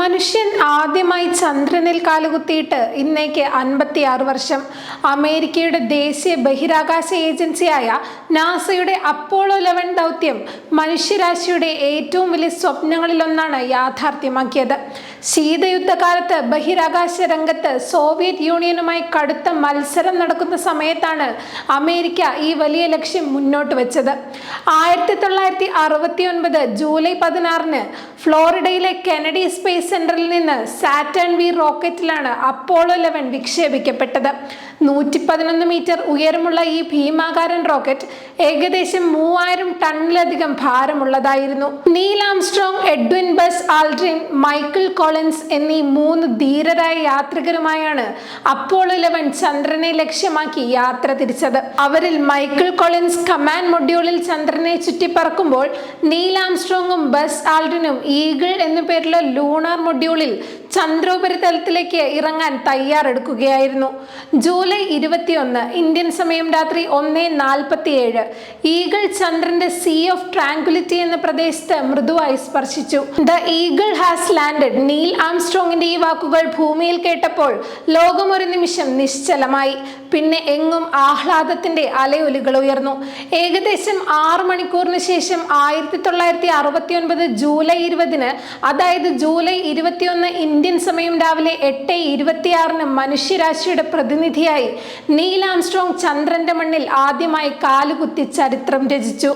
മനുഷ്യൻ ആദ്യമായി ചന്ദ്രനിൽ കാലുകുത്തിയിട്ട് ഇന്നേക്ക് അൻപത്തിയാറ് വർഷം. അമേരിക്കയുടെ ദേശീയ ബഹിരാകാശ ഏജൻസിയായ നാസയുടെ അപ്പോളോ ലെവൻ ദൗത്യം മനുഷ്യരാശിയുടെ ഏറ്റവും വലിയ സ്വപ്നങ്ങളിലൊന്നാണ് യാഥാർത്ഥ്യമാക്കിയത്. ശീതയുദ്ധകാലത്ത് ബഹിരാകാശ രംഗത്ത് സോവിയറ്റ് യൂണിയനുമായി കടുത്ത മത്സരം നടക്കുന്ന സമയത്താണ് അമേരിക്ക ഈ വലിയ ലക്ഷ്യം മുന്നോട്ട് വെച്ചത്. ആയിരത്തി തൊള്ളായിരത്തി അറുപത്തി ഒൻപത് ജൂലൈ പതിനാറിന് ഫ്ലോറിഡയിലെ കെനഡി സ്പേസ് സെന്ററിൽ നിന്ന് സാറ്റേൺ വി റോക്കറ്റിലാണ് അപ്പോളോ ലെവൻ വിക്ഷേപിക്കപ്പെട്ടത്. നൂറ്റി പതിനൊന്ന് മീറ്റർ ഉയരമുള്ള ഈ ഭീമാകാരൻ റോക്കറ്റ് ഏകദേശം മൂവായിരം ടണ്ണിലധികം ഭാരമുള്ളതായിരുന്നു. Neil Armstrong Edwin Buzz Aldrin Michael Collins എന്നീ മൂന്ന് ധീരരായ യാത്രികരുമായാണ് അപ്പോളോ ഇലവൻ ചന്ദ്രനെ ലക്ഷ്യമാക്കി യാത്ര തിരിച്ചത്. അവരിൽ മൈക്കിൾ കോളിൻസ് കമാൻഡ് മൊഡ്യൂളിൽ ചന്ദ്രനെ ചുറ്റി പറക്കുമ്പോൾ നീൽ ആംസ്ട്രോങ്ങും ബസ് ആൾഡ്രിനും ഈഗിൾ എന്നു പേരുള്ള ലൂണാർ മൊഡ്യൂളിൽ ചന്ദ്രോപരിതലത്തിലേക്ക് ഇറങ്ങാൻ തയ്യാറെടുക്കുകയായിരുന്നു. ജൂലൈ ഇരുപത്തിയൊന്ന് ഇന്ത്യൻ സമയം രാത്രി ഒന്ന് നാൽപ്പത്തിയേഴ്. ഈഗിൾ ചന്ദ്രന്റെ സീ ഓഫ് ട്രാങ്കുലിറ്റി എന്ന പ്രദേശത്ത് മൃദുവായി സ്പർശിച്ചു. The Eagle has landed. Neil ആംസ്ട്രോങ്ങിന്റെ ഈ വാക്കുകൾ ഭൂമിയിൽ കേട്ടപ്പോൾ ലോകം ഒരു നിമിഷം നിശ്ചലമായി. പിന്നെ എങ്ങും ആഹ്ലാദത്തിന്റെ അലയൊലികൾ ഉയർന്നു. ഏകദേശം ആറ് മണിക്കൂറിന് ശേഷം ആയിരത്തി തൊള്ളായിരത്തി അറുപത്തി ഒൻപത് ജൂലൈ ഇരുപതിന് അതായത് ജൂലൈ ഇരുപത്തിയൊന്ന് ഇന്ത്യൻ സമയം രാവിലെ എട്ട് ഇരുപത്തിയാറിന് മനുഷ്യരാശിയുടെ പ്രതിനിധിയായി നീൽ ആംസ്ട്രോങ് ചന്ദ്രന്റെ മണ്ണിൽ ആദ്യമായി കാലുകുത്തി ചരിത്രം രചിച്ചു.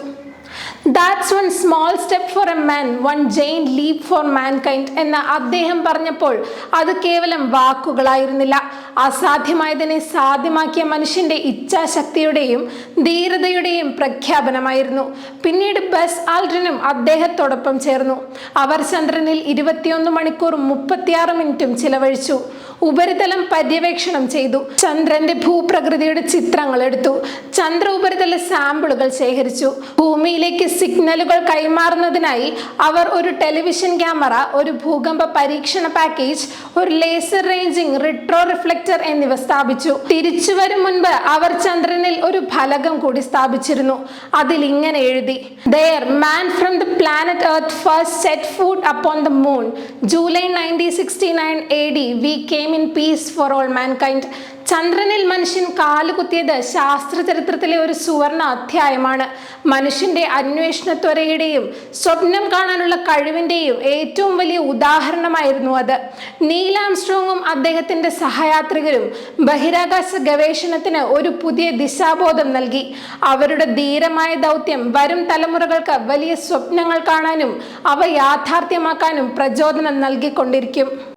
That's one small step for a man one giant leap for mankind എന്ന് അദ്ദേഹം പറഞ്ഞപ്പോൾ അത് കേവലം വാക്കുകളായിരുന്നില്ല. അസാധ്യമായതിനെ സാധ്യമാക്കിയ മനുഷ്യന്റെ ഇച്ഛാശക്തിയുടെയും ധീരതയുടെയും പ്രഖ്യാപനമായിരുന്നു. പിന്നീട് ബസ് ആൾഡ്രിനും അദ്ദേഹത്തോടൊപ്പം ചേർന്നു. അവർ ചന്ദ്രനിൽ ഇരുപത്തിയൊന്ന് മണിക്കൂറും മുപ്പത്തിയാറ് മിനിറ്റും ചിലവഴിച്ചു. ഉപരിതലം പര്യവേക്ഷണം ചെയ്തു. ചന്ദ്രന്റെ ഭൂപ്രകൃതിയുടെ ചിത്രങ്ങൾ എടുത്തു. ചന്ദ്ര ഉപരിതല സാമ്പിളുകൾ ശേഖരിച്ചു. ഭൂമിയിലേക്ക് സിഗ്നലുകൾ കൈമാറുന്നതിനായി അവർ ഒരു ടെലിവിഷൻ ക്യാമറ ഒരു ഭൂകമ്പ പരീക്ഷണ പാക്കേജ് ഒരു ലേസർ റേഞ്ചിങ് റിട്രോ റിഫ്ലക്ടർ എന്നിവ സ്ഥാപിച്ചു. തിരിച്ചുവരും മുൻപ് അവർ ചന്ദ്രനിൽ ഒരു ഫലകം കൂടി സ്ഥാപിച്ചിരുന്നു. അതിൽ ഇങ്ങനെ എഴുതി. Here man from the planet Earth first set foot upon the moon July nineteen sixty nine A D we came in peace for all mankind ചന്ദ്രനിൽ മനുഷ്യൻ കാലുകുത്തിയത് ശാസ്ത്ര ചരിത്രത്തിലെ ഒരു സുവർണ അധ്യായമാണ്. മനുഷ്യന്റെ അന്വേഷണത്വരയുടെയും സ്വപ്നം കാണാനുള്ള കഴിവിന്റെയും ഏറ്റവും വലിയ ഉദാഹരണമായിരുന്നു അത്. നീലാംസ്ട്രോങ്ങും അദ്ദേഹത്തിന്റെ സഹയാത്രികരും ബഹിരാകാശ ഗവേഷണത്തിന് ഒരു പുതിയ ദിശാബോധം നൽകി. അവരുടെ ധീരമായ ദൗത്യം വരും തലമുറകൾക്ക് വലിയ സ്വപ്നങ്ങൾ കാണാനും അവ യാഥാർത്ഥ്യമാക്കാനും പ്രചോദനം നൽകിക്കൊണ്ടിരിക്കും.